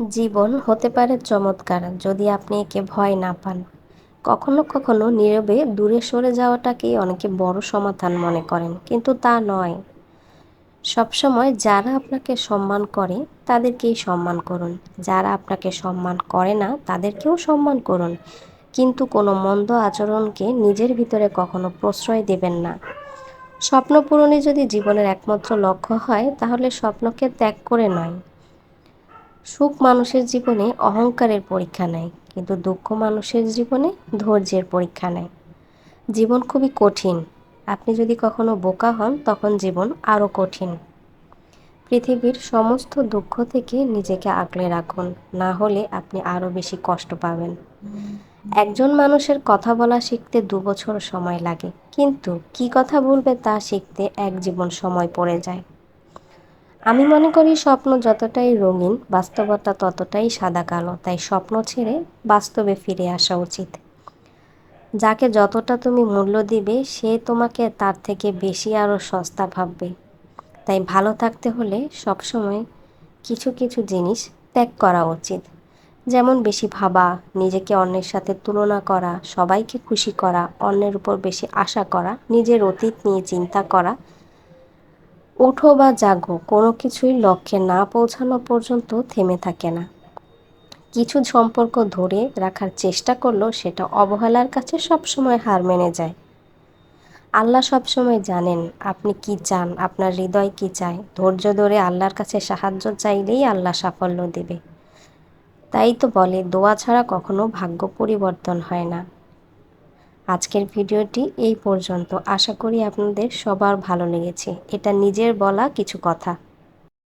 জীবন হতে পারে চমৎকার, যদি আপনি একে ভয় না পান। কখনো কখনো নীরবে দূরে সরে যাওয়াটাকেই অনেকে বড় সমাধান মনে করেন, কিন্তু তা নয়। সবসময় যারা আপনাকে সম্মান করে, তাদেরকেই সম্মান করুন। যারা আপনাকে সম্মান করে না, তাদেরকেও সম্মান করুন। কিন্তু কোনো মন্দ আচরণকে নিজের ভিতরে কখনো প্রশ্রয় দেবেন না। স্বপ্ন পূরণই যদি জীবনের একমাত্র লক্ষ্য হয়, তাহলে স্বপ্নকে ত্যাগ করে নয়। সুখ মানুষের জীবনে অহংকারের পরীক্ষা নেয়, কিন্তু দুঃখ মানুষের জীবনে ধৈর্যের পরীক্ষা নেয়। জীবন খুবই কঠিন। আপনি যদি কখনো বোকা হন, তখন জীবন আরও কঠিন। পৃথিবীর সমস্ত দুঃখ থেকে নিজেকে আগলে রাখুন, না হলে আপনি আরও বেশি কষ্ট পাবেন। একজন মানুষের কথা বলা শিখতে দু বছর সময় লাগে, কিন্তু কি কথা বলবে তা শিখতে এক জীবন সময় পড়ে যায়। আমি মনে করি স্বপ্ন যতটাই রঙিন, বাস্তবতা ততটাই সাদা কালো। তাই স্বপ্ন ছেড়ে বাস্তবে ফিরে আসা উচিত। যাকে যতটা তুমি মূল্য দিবে, সে তোমাকে তার থেকে বেশি আরও সস্তা ভাববে। তাই ভালো থাকতে হলে সবসময় কিছু কিছু জিনিস ত্যাগ করা উচিত। যেমন বেশি ভাবা, নিজেকে অন্যের সাথে তুলনা করা, সবাইকে খুশি করা, অন্যের উপর বেশি আশা করা, নিজের অতীত নিয়ে চিন্তা করা ওঠো বা জাগো, কোনো কিছুই লক্ষ্যে না পৌঁছানো পর্যন্ত থেমে থাকে না। কিছু সম্পর্ক ধরে রাখার চেষ্টা করলেও সেটা অবহেলার কাছে সবসময় হার মেনে যায়। আল্লাহ সবসময় জানেন আপনি কি চান, আপনার হৃদয় কি চায়। ধৈর্য ধরে আল্লাহর কাছে সাহায্য চাইলেই আল্লাহ সাফল্য দেবে। তাই তো বলে, দোয়া ছাড়া কখনো ভাগ্য পরিবর্তন হয় না। আজকের ভিডিওটি এই পর্যন্ত। আশা করি আপনাদের সবার ভালো লেগেছে। এটা নিজের বলা কিছু কথা।